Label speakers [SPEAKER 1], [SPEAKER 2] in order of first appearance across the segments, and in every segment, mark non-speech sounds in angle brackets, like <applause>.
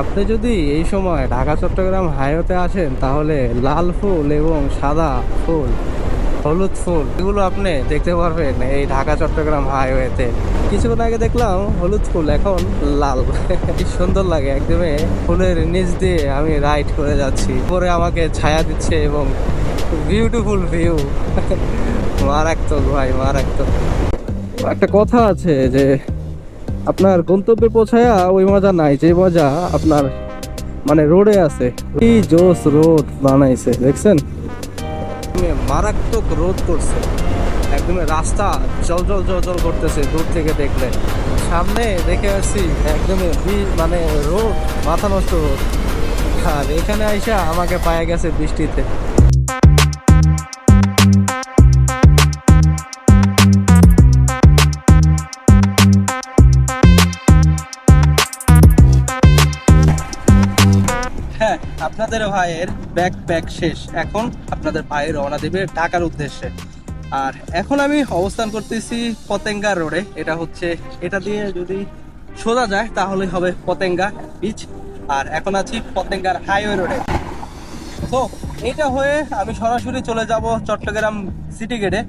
[SPEAKER 1] আপনি যদি এই সময় ঢাকা, চট্টগ্রাম হাইওয়েতে আসেন, তাহলে লাল ফুল এবং সাদা ফুল, হলুদ ফুল, এগুলো আপনি দেখতে পারবেন এই ঢাকা, চট্টগ্রাম হাইওয়েতে। কিছুক্ষণ আগে দেখলাম হলুদ ফুল, এখন লাল। কি সুন্দর লাগে, একদমই ফুলের নিচ দিয়ে আমি রাইড করে যাচ্ছি। পরে আমাকে ছায়া দিচ্ছে এবং বিউটিফুল ভিউ। মারাত্মক ভাই, মারাত্মক। একটা কথা আছে যে আপনার গন্তব্যে পৌঁছায়া ওই মজা নাই, যে মজা আপনার মানে রোডে আছে। এই জোস রোড বানাইছে, দেখছেন? মারাত্মক রোদ করছে। একদম রাস্তা জল জল জল জল করতেছে দূর থেকে দেখলে। সামনে দেখে আসছি একদম মানে রোড মাথা নষ্ট রোড আর এখানে আইসা আমাকে পায়ে গেছে বৃষ্টিতে। আপনাদের ভাইয়ের ব্যাক প্যাক শেষ। এখন আপনাদের ভাই রওনা দেবে ঢাকার উদ্দেশ্যে। আর এখন আমি অবস্থান করতেছি পতেঙ্গা রোডে। এটা হচ্ছে, এটা দিয়ে যদি সোজা যায় তাহলে হবে পতেঙ্গা বিচ আর এখন আছি পতেঙ্গার হাইওয়ে রোডে তো এটা হয়ে আমি সরাসরি চলে যাব চট্টগ্রাম সিটি গেটে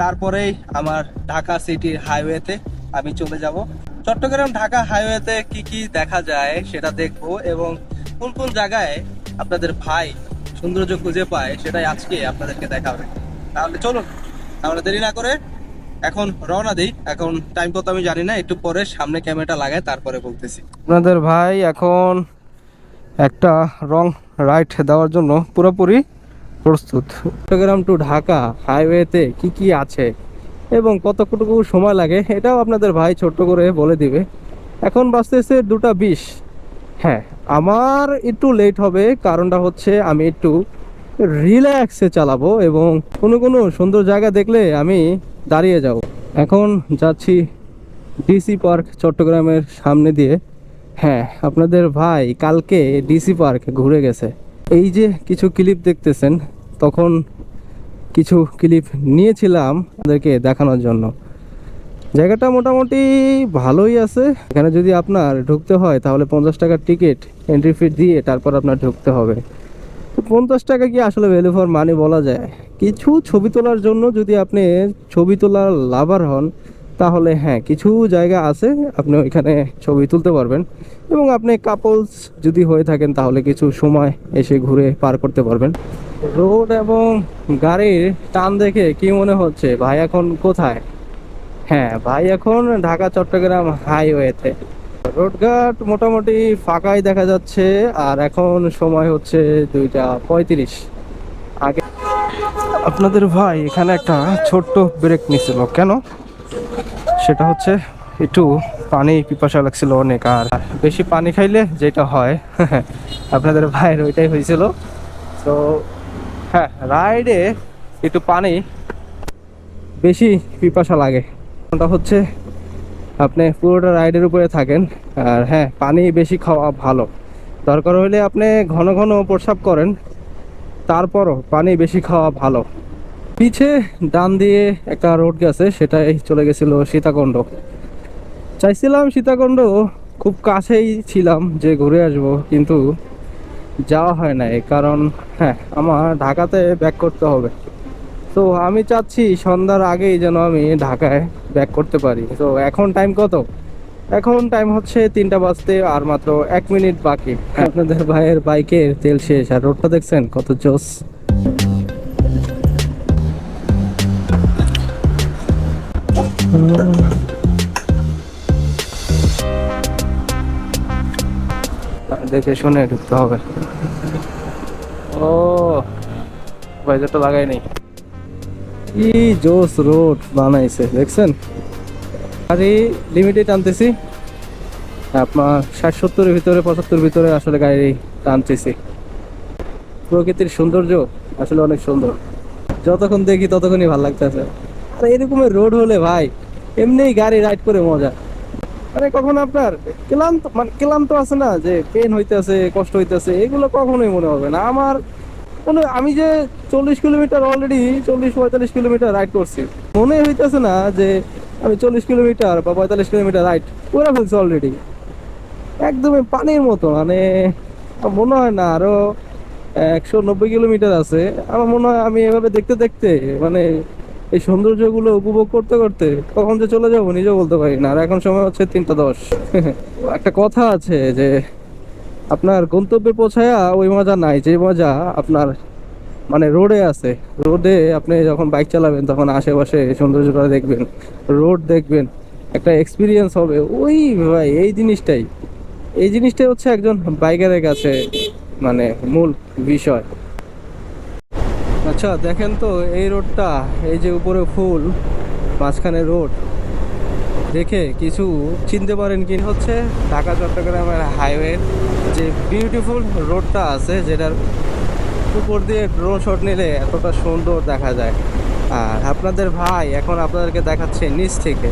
[SPEAKER 1] তারপরেই আমার ঢাকা সিটি হাইওয়েতে আমি চলে যাব। চট্টগ্রাম ঢাকা হাইওয়েতে কি কি দেখা যায় সেটা দেখব এবং কোন কোন জায়গায় আপনাদের ভাই সৌন্দর্য খুঁজে পায়, সেটাই আজকে আপনাদেরকে দেখাবে। তাহলে চলুন তাহলে দেরি না করে এখন রওনা দিই। এখন টাইম কত আমি জানি না, একটু পরে সামনে ক্যামেরাটা লাগাই তারপরে বলতেছি। আপনাদের ভাই এখন একটা রং রাইট দেওয়ার জন্য পুরোপুরি প্রস্তুত। চট্টগ্রাম টু ঢাকা হাইওয়েতে কি কি আছে এবং কতটুকু সময় লাগে, এটাও আপনাদের ভাই ছোট্ট করে বলে দিবে। এখন বাঁচতেছে দুটা বিশ। হ্যাঁ। আমার একটু লেট হবে, কারণটা হচ্ছে আমি একটু রিল্যাক্সে চালাবো এবং কোনো কোনো সুন্দর জায়গা দেখলে আমি দাঁড়িয়ে যাব। এখন যাচ্ছি ডিসি পার্ক চট্টগ্রামের সামনে দিয়ে। হ্যাঁ আপনাদের ভাই কালকে ডিসি পার্ক ঘুরে গেছে। এই যে কিছু ক্লিপ দেখতেছেন, তখন কিছু ক্লিপ নিয়েছিলাম আপনাদেরকে দেখানোর জন্য। জায়গাটা মোটামুটি ভালোই আছে। এখানে যদি আপনার ঢুকতে হয়, তাহলে পঞ্চাশ টাকার টিকিট এন্ট্রি ফি দিয়ে তারপর আপনার ঢুকতে হবে। তো পঞ্চাশ টাকা কি আসলে ভ্যালু ফর মানি বলা যায়? কিছু ছবি তোলার জন্য যদি আপনি ছবি তোলার লাভার হন, তাহলে হ্যাঁ কিছু জায়গা আছে, আপনি ওইখানে ছবি তুলতে পারবেন। এবং আপনি কাপলস যদি হয়ে থাকেন, তাহলে কিছু সময় এসে ঘুরে পার করতে পারবেন। রোড এবং গাড়ির টান দেখে কি মনে হচ্ছে? ভাই এখন কোথায়? হ্যাঁ ভাই এখন ঢাকা, চট্টগ্রাম হাইওয়েতে। রোডঘাট মোটামুটি ফাঁকাই দেখা যাচ্ছে, আর এখন সময় হচ্ছে দুইটা পঁয়ত্রিশ। আগে আপনাদের ভাই এখানে একটা ছোট্ট ব্রেক নিছিল। কেন? সেটা হচ্ছে একটু পানি পিপাসা লাগছিল অনেক, আর বেশি পানি খাইলে যেটা হয়, <laughs> আপনাদের ভাইয়ের ওইটাই হয়েছিল। তো হ্যাঁ রাইডে একটু পানি বেশি পিপাসা লাগে। ওটা হচ্ছে, আপনি পুরোটা রাইডের উপরে থাকেন, আর হ্যাঁ পানি বেশি খাওয়া ভালো। দরকার হলে আপনি ঘন ঘন প্রস্রাব করেন, তারপরও পানি বেশি খাওয়া ভালো। পিছে ডান দিয়ে একটা রোড গেছে, সেটাই চলে গেছিল সীতাকুণ্ড। চাইছিলাম সীতাকুণ্ড, খুব কাছেই ছিলাম যে ঘুরে আসব, কিন্তু যাওয়া হয় নাই, কারণ হ্যাঁ আমার ঢাকাতে ব্যাক করতে হবে। তো আমি চাচ্ছি সন্ধ্যার আগেই যেন আমি ঢাকায় ব্যাক করতে পারি। তো এখন টাইম কত? এখন টাইম হচ্ছে তিনটা বাজতে আর মাত্র এক মিনিট বাকি। আপনাদের ভাইয়ের বাইকের তেল শেষ। আর রোডটা দেখছেন? কত জোস। দেখে শুনে ঢুকতে হবে। ও বাইজারটা লাগাই নেই। জোস রোড বানাইছে, দেখছেন? লিমিটে টানতেছি আপনার ষাট সত্তরের ভিতরে পঁচাত্তর ভিতরে আসলে গাড়ি টানতেছি। প্রকৃতির সৌন্দর্য আসলে অনেক সুন্দর। যতক্ষণ দেখি ততক্ষণই ভালো লাগতেছে। আর, এরকমের রোড হলে ভাই এমনি গাড়ি রাইড করে মজা। মানে কখন আপনার ক্লান্ত মানে ক্লান্ত আছে না? যে পেন হইতেছে, কষ্ট হইতেছে, এগুলো কখনোই মনে হবে না। আমার কোনো, আমি যে চল্লিশ কিলোমিটার অলরেডি চল্লিশ, পঁয়তাল্লিশ কিলোমিটার রাইড করছি। মনে হইতেছে না যে আমি চল্লিশ কিলোমিটার বা পঁয়তাল্লিশ কিলোমিটার রাইড করে ফেলছি অলরেডি একদমই পানির মতো মানে মনে হয় না আরও একশো নব্বই কিলোমিটার আছে। আমার মনে হয় আমি এভাবে দেখতে দেখতে মানে এই সৌন্দর্যগুলো উপভোগ করতে করতে কখন যে চলে যাব নিজেও বলতে পারি না। আর এখন সময় হচ্ছে তিনটা দশ। <laughs> একটা কথা আছে যে আপনার গন্তব্যে পৌঁছায়া ওই মজা নাই, যে মজা আপনার মানে রোডে আছে। রোডে আপনি যখন বাইক চালাবেন, তখন আশেপাশে সৌন্দর্যটা দেখবেন। রোড দেখবেন, একটা এক্সপিরিয়েন্স হবে। ওই ভাই, এই জিনিসটাই। এই জিনিসটাই হচ্ছে একজন বাইকারের কাছে মানে মূল বিষয়। আচ্ছা দেখেন তো এই রোডটা, এই যে উপরে ফুল, মাঝখানে রোড। দেখে কিছু চিনতে পারেন কি হচ্ছে ঢাকা চট্টগ্রামের হাইওয়ের যে বিউটিফুল রোডটা আছে, যেটার উপর দিয়ে ড্রোন শট নিলে এতটা সুন্দর দেখা যায়। আর আপনাদের ভাই এখন আপনাদেরকে দেখাচ্ছে নিচ থেকে।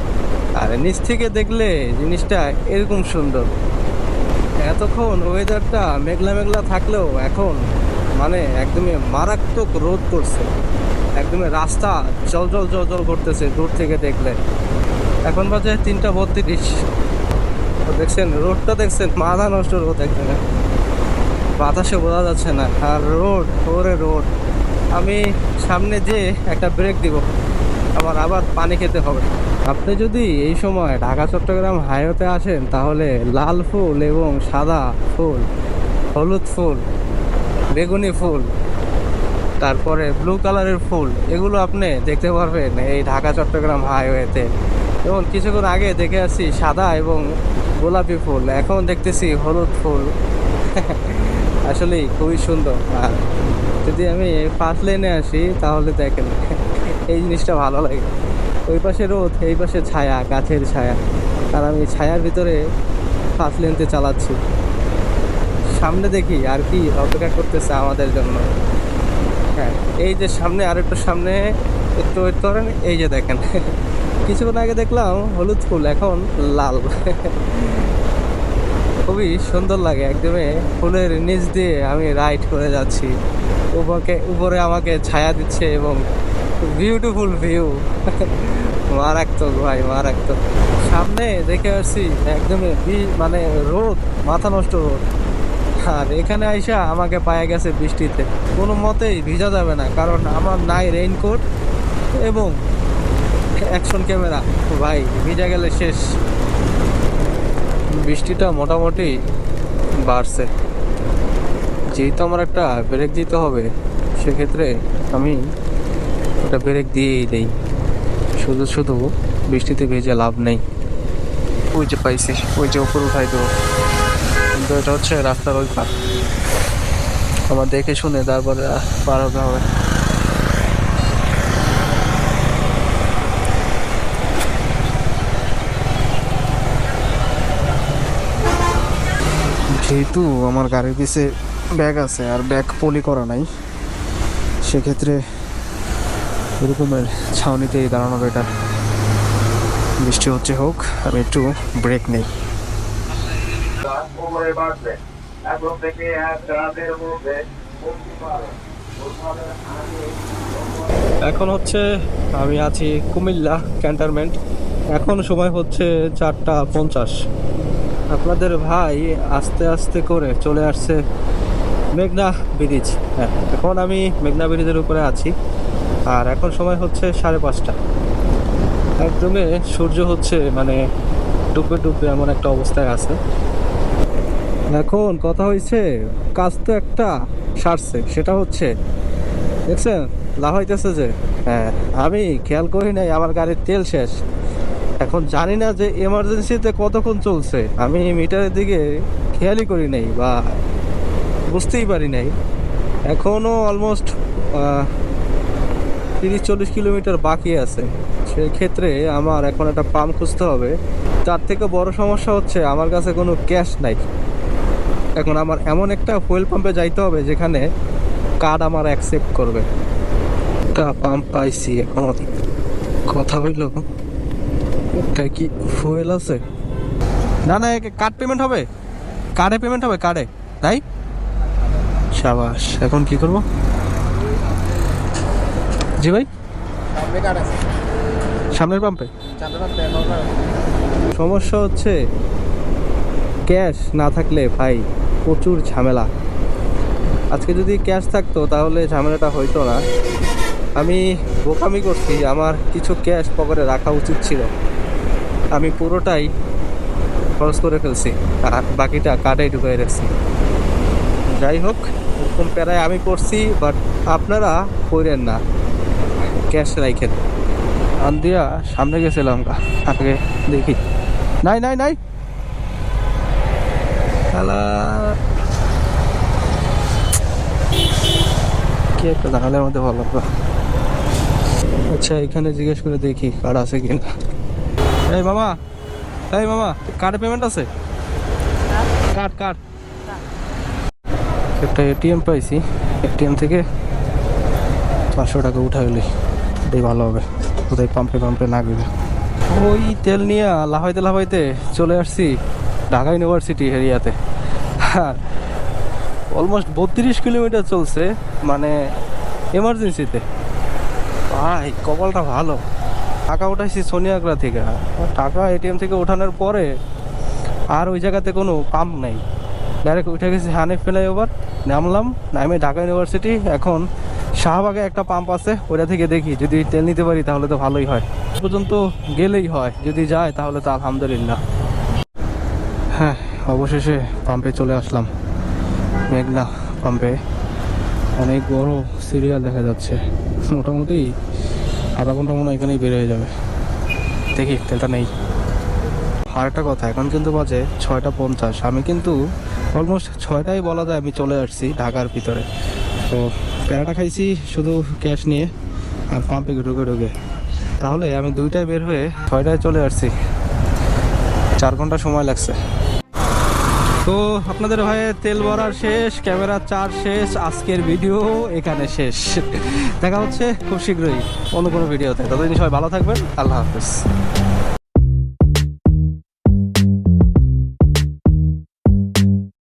[SPEAKER 1] আর নিচ থেকে দেখলে জিনিসটা এরকম সুন্দর। এতক্ষণ ওয়েদারটা মেঘলা মেঘলা থাকলেও এখন মানে একদমই মারাত্মক রোদ করছে। একদমই রাস্তা জল জল জল করতেছে দূর থেকে দেখলে। এখন বাজে তিনটা বত্রিশ। দেখছেন, রোডটা দেখছেন মাথা নষ্ট রোদ একদম বাতাসে বোঝা যাচ্ছে না, আর রোড, ওরে রোড। আমি সামনে যে একটা ব্রেক দিব, আমার আবার পানি খেতে হবে। আপনি যদি এই সময় ঢাকা, চট্টগ্রাম হাইওয়েতে আসেন, তাহলে লাল ফুল এবং সাদা ফুল, হলুদ ফুল, বেগুনি ফুল, তারপরে ব্লু কালারের ফুল, এগুলো আপনি দেখতে পারবেন এই ঢাকা, চট্টগ্রাম হাইওয়েতে যেমন কিছুক্ষণ আগে দেখে আসছি সাদা এবং গোলাপি ফুল। এখন দেখতেছি হলুদ ফুল। <laughs> আসলেই খুবই সুন্দর। আর যদি আমি ফার্স্ট লেনে আসি, তাহলে দেখেন, <laughs> এই জিনিসটা ভালো লাগে। ওই পাশে রোদ, এই পাশে ছায়া, গাছের ছায়া। আর আমি ছায়ার ভিতরে ফার্স্ট লেনতে চালাচ্ছি। সামনে দেখি আর কি অপেক্ষা করতেছে আমাদের জন্য। হ্যাঁ এই যে সামনে আর একটু সামনে, একটু ওয়েট করেন এই যে দেখেন। <laughs> কিছুক্ষণ আগে দেখলাম হলুদ ফুল, এখন লাল। খুবই সুন্দর লাগে, একদমই ফুলের নিচ দিয়ে আমি রাইড করে যাচ্ছি। উপরে উপরে আমাকে ছায়া দিচ্ছে এবং বিউটিফুল ভিউ মারাত্মক ভাই, মারাত্মক। সামনে দেখে আসছি একদমই মানে রোদ, মাথা নষ্ট রোদ। আর এখানে আইসা আমাকে পায়ে গেছে বৃষ্টিতে। কোনো মতেই ভিজা যাবে না, কারণ আমার নাই রেইনকোট এবং অ্যাকশন ক্যামেরা ভাই, ভিজা গেলে শেষ। বৃষ্টিটা মোটামুটি বাড়ছে। যেহেতু আমার একটা ব্রেক দিতে হবে, সেক্ষেত্রে আমি একটা ব্রেক দিয়েই দেই। শুধু শুধু বৃষ্টিতে ভেজে লাভ নেই। ওই যে পাইছি, ওই যে উপর উঠাই দেবো। কিন্তু এটা হচ্ছে রাস্তার ওই পার। আমার দেখে শুনে তারপরে পার হতে হবে। যেহেতু আমার গাড়ির পিছে ব্যাগ আছে আর ব্যাগ পলি করা নাই, সেক্ষেত্রে এরকমের ছাউনিতেই দাঁড়ানো বেটার বৃষ্টি হচ্ছে হোক, আমি একটু ব্রেক নেই।
[SPEAKER 2] এখন
[SPEAKER 1] এখন হচ্ছে আমি আছি কুমিল্লা ক্যান্টনমেন্ট এখন সময় হচ্ছে চারটা পঞ্চাশ। আপনাদের ভাই আস্তে আস্তে করে চলে আসছে মেঘনা ব্রিজ। হ্যাঁ এখন আমি মেঘনা ব্রিজের উপরে আছি। আর এখন সময় হচ্ছে সাড়ে পাঁচটা। একদমে সূর্য হচ্ছে মানে ডুবে ডুবে এমন একটা অবস্থায় আছে। এখন কথা হয়েছে কাজ তো একটা সারছে, সেটা হচ্ছে, দেখছেন? লাফাইতেছে যে হ্যাঁ আমি খেয়াল করি নাই, আমার গাড়ির তেল শেষ। এখন জানি না যে এমার্জেন্সিতে কতক্ষণ চলছে। আমি মিটারের দিকে খেয়ালই করি নাই বা বুঝতেই পারি নাই। এখনও অলমোস্ট তিরিশ চল্লিশ কিলোমিটার বাকি আছে। সেক্ষেত্রে আমার এখন একটা পাম্প খুঁজতে হবে। তার থেকে বড় সমস্যা হচ্ছে আমার কাছে কোনো ক্যাশ নাই। এখন আমার এমন একটা ফুয়েল পাম্পে যাইতে হবে যেখানে কার্ড আমার অ্যাকসেপ্ট করবে। তা পাম্প পাইছি এখন। কথা হইল এটা কি ফুয়েল আছে? না না কার্ড পেমেন্ট হবে। কার্ডে পেমেন্ট হবে কার্ডে তাই? সাবাস এখন কি করব? জি ভাই? সামনের পাম্পে সমস্যা হচ্ছে ক্যাশ না থাকলে ভাই প্রচুর ঝামেলা। আজকে যদি ক্যাশ থাকতো তাহলে ঝামেলাটা হইতো না। আমি বোকামি করছি আমার কিছু ক্যাশ পকেটে রাখা উচিত ছিল। আমি পুরোটাই খরচ করে ফেলছি। আর বাকিটা কার্ডেই ঢুকাই রাখছি। যাই হোক, এরকম প্যারায় আমি করছি বাট আপনারা করেন না। ক্যাশ রাইখেন। আন্দিয়া সামনে গেছিলাম। আগে দেখি। নাই নাই নাই। কি একটা মধ্যে ভালো আচ্ছা এখানে জিজ্ঞেস করে দেখি কার্ড আছে কিনা। এই মামা এই মামা কার্ডে পেমেন্ট আছে? কার্ড কার্ড একটা এটিএম পাইছি এটিএম থেকে পাঁচশো টাকা উঠাইলি এটাই ভালো হবে, কোথায় পাম্পে পাম্পে না গেলে। ওই তেল নিয়ে লাফাইতে লাফাইতে চলে আসছি ঢাকা ইউনিভার্সিটি এরিয়াতে। আর অলমোস্ট বত্রিশ কিলোমিটার চলছে মানে এমার্জেন্সিতে ভাই, কপালটা ভালো। টাকা উঠাইছি সোনিয়াগড়া থেকে। টাকা এটিএম থেকে ওঠানোর পরে আর ওই জায়গাতে কোনো পাম্প নেই। ডাইরেক্ট উঠে গেছি হানিফ ফ্লাইওভার, নামলাম, নামে ঢাকা ইউনিভার্সিটি, এখন শাহবাগে একটা পাম্প আছে ওটা থেকে দেখি, যদি তেল নিতে পারি তাহলে তো ভালোই হয়। পর্যন্ত গেলেই হয়, যদি যায় তাহলে তো আলহামদুলিল্লাহ। হ্যাঁ অবশেষে পাম্পে চলে আসলাম। মেঘনা পাম্পে। অনেক বড় সিরিয়াল দেখা যাচ্ছে। মোটামুটি আধা ঘণ্টা মনে হয় এখানেই বের হয়ে যাবে। দেখি, তেলটা নেই। আর একটা কথা, এখন কিন্তু বাজে ছয়টা পঞ্চাশ। আমি কিন্তু অলমোস্ট ছয়টাই বলা যায় আমি চলে আসছি ঢাকার ভিতরে। তো প্যারাটা খাইছি শুধু ক্যাশ নিয়ে আর পাম্পে ঢুকে ঢুকে। তাহলে আমি দুইটায় বের হয়ে ছয়টায় চলে আসছি। চার ঘণ্টা সময় লাগছে। তো আপনাদের হয়ে তেল ভরা শেষ, ক্যামেরা চার্জ শেষ, আজকের ভিডিও এখানে শেষ। দেখা হচ্ছে খুব শীঘ্রই অন্য কোনো ভিডিওতে। ততদিন সবাই ভালো থাকবেন, আল্লাহ হাফিজ।